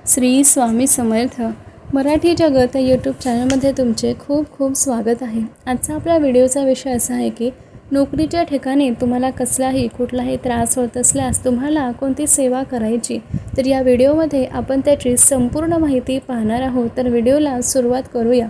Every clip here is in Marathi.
श्री स्वामी समर्थ मराठी जगत यूट्यूब चॅनलमध्ये तुमचे खूप खूप स्वागत आहे. आजचा आपला व्हिडिओचा विषय असा आहे की नोकरीच्या ठिकाणी तुम्हाला कसलाही कुठलाही त्रास होत असल्यास तुम्हाला कोणती सेवा करायची तर या व्हिडिओमध्ये आपण त्याची संपूर्ण माहिती पाहणार आहोत. तर व्हिडिओला सुरुवात करूया.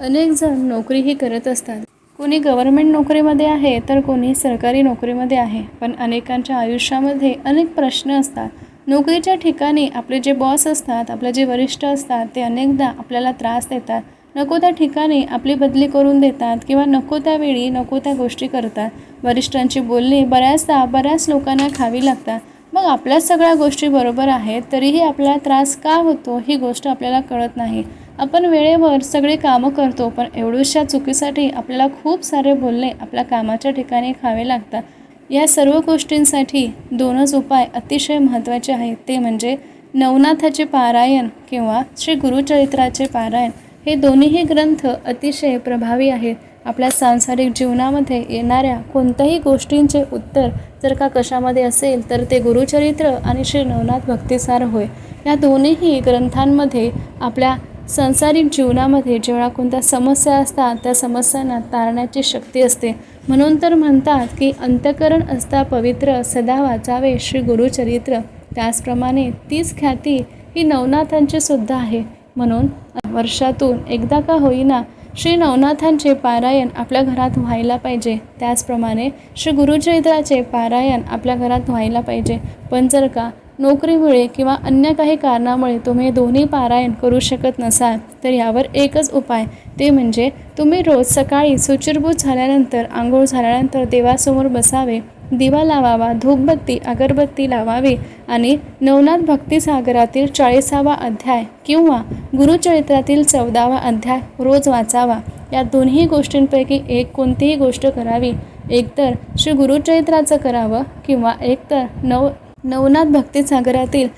अनेक जण नोकरीही करत असतात. कोणी गव्हर्मेंट नोकरीमध्ये आहे तर कोणी सरकारी नोकरीमध्ये आहे पण अनेकांच्या आयुष्यामध्ये अनेक प्रश्न असतात. नोकरीच्या ठिकाणी आपले जे बॉस असतात आपले जे वरिष्ठ असतात ते अनेकदा आपल्याला त्रास देतात. नको त्या ठिकाणी आपली बदली करून देतात किंवा नको त्यावेळी नको त्या गोष्टी करतात. वरिष्ठांची बोलणी बऱ्याचदा बऱ्याच लोकांना खावी लागतात. मग आपल्या सगळ्या गोष्टी बरोबर आहेत तरीही आपल्याला त्रास का होतो ही गोष्ट आपल्याला कळत नाही. आपण वेळेवर सगळे कामं करतो पण एवढ्याशा चुकीसाठी आपल्याला खूप सारे बोलणे आपल्या कामाच्या ठिकाणी खावे लागतात. या सर्व गोष्टींसाठी दोनच उपाय अतिशय महत्त्वाचे आहेत. ते म्हणजे नवनाथाचे पारायण किंवा श्री गुरुचरित्राचे पारायण. हे दोन्हीही ग्रंथ अतिशय प्रभावी आहेत. आपल्या सांसारिक जीवनामध्ये येणाऱ्या कोणत्याही गोष्टींचे उत्तर जर का कशामध्ये असेल तर ते गुरुचरित्र आणि श्री नवनाथ भक्तिसार होय. या दोन्हीही ग्रंथांमध्ये आपल्या सांसारिक जीवनामध्ये जेव्हा कोणत्या समस्या असतात त्या समस्यांना तारण्याची शक्ती असते. म्हणून तर म्हणतात की अंतकरण असता पवित्र सदा वाचावे श्री गुरुचरित्र त्याचप्रमाणे तीच ख्याती ही नवनाथांची सुद्धा आहे. म्हणून वर्षातून एकदा का होईना श्री नवनाथांचे पारायण आपल्या घरात व्हायला पाहिजे. त्याचप्रमाणे श्री गुरुचरित्राचे पारायण आपल्या घरात व्हायला पाहिजे. पण जर का नोकरीमुळे किंवा अन्य काही कारणामुळे तुम्ही दोन्ही पारायण करू शकत नसाल तर यावर एकच उपाय ते म्हणजे तुम्ही रोज सकाळी सुचिरभूत झाल्यानंतर आंघोळ झाल्यानंतर देवासमोर बसावे दिवा लावावा धूपबत्ती अगरबत्ती लावावी आणि नवनाथ भक्तिसागरातील चाळीसावा अध्याय किंवा गुरुचरित्रातील चौदावा अध्याय रोज वाचावा. या दोन्ही गोष्टींपैकी एक कोणतीही गोष्ट करावी. एकतर श्री गुरुचरित्राचं करावं किंवा एकतर नव नवनाथ भक्तिसागरातील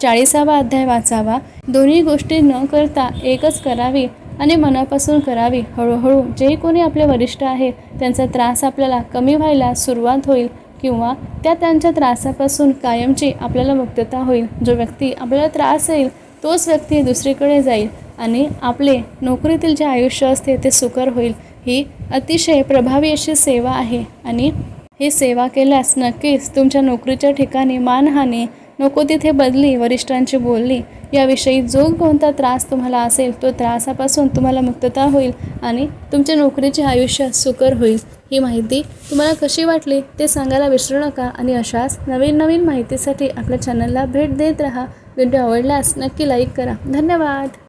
चाळीसावा अध्याय वाचावा. दोन्ही गोष्टी न करता एकच करावी आणि मनापासून करावी. हळूहळू जे कोणी आपले वरिष्ठ आहे त्यांचा त्रास आपल्याला कमी व्हायला सुरुवात होईल किंवा त्या त्यांच्या त्रासापासून कायमची आपल्याला मुक्तता होईल. जो व्यक्ती आपल्याला त्रास येईल तोच व्यक्ती दुसरीकडे जाईल आणि आपले नोकरीतील जे आयुष्य असते ते सुकर होईल. ही अतिशय प्रभावी अशी सेवा आहे आणि ही सेवा केल्यास नक्कीच तुमच्या नोकरीच्या ठिकाणी मानहानी नको तिथे बदली वरिष्ठांची बोलली. याविषयी जो कोणता त्रास तुम्हाला असेल तो त्रासापासून तुम्हाला मुक्तता होईल आणि तुमच्या नोकरीचे आयुष्य सुकर होईल. ही माहिती तुम्हाला कशी वाटली ते सांगायला विसरू नका आणि अशाच नवीन नवीन माहितीसाठी आपल्या चॅनलला भेट देत राहा. व्हिडिओ आवडल्यास नक्की लाईक करा. धन्यवाद!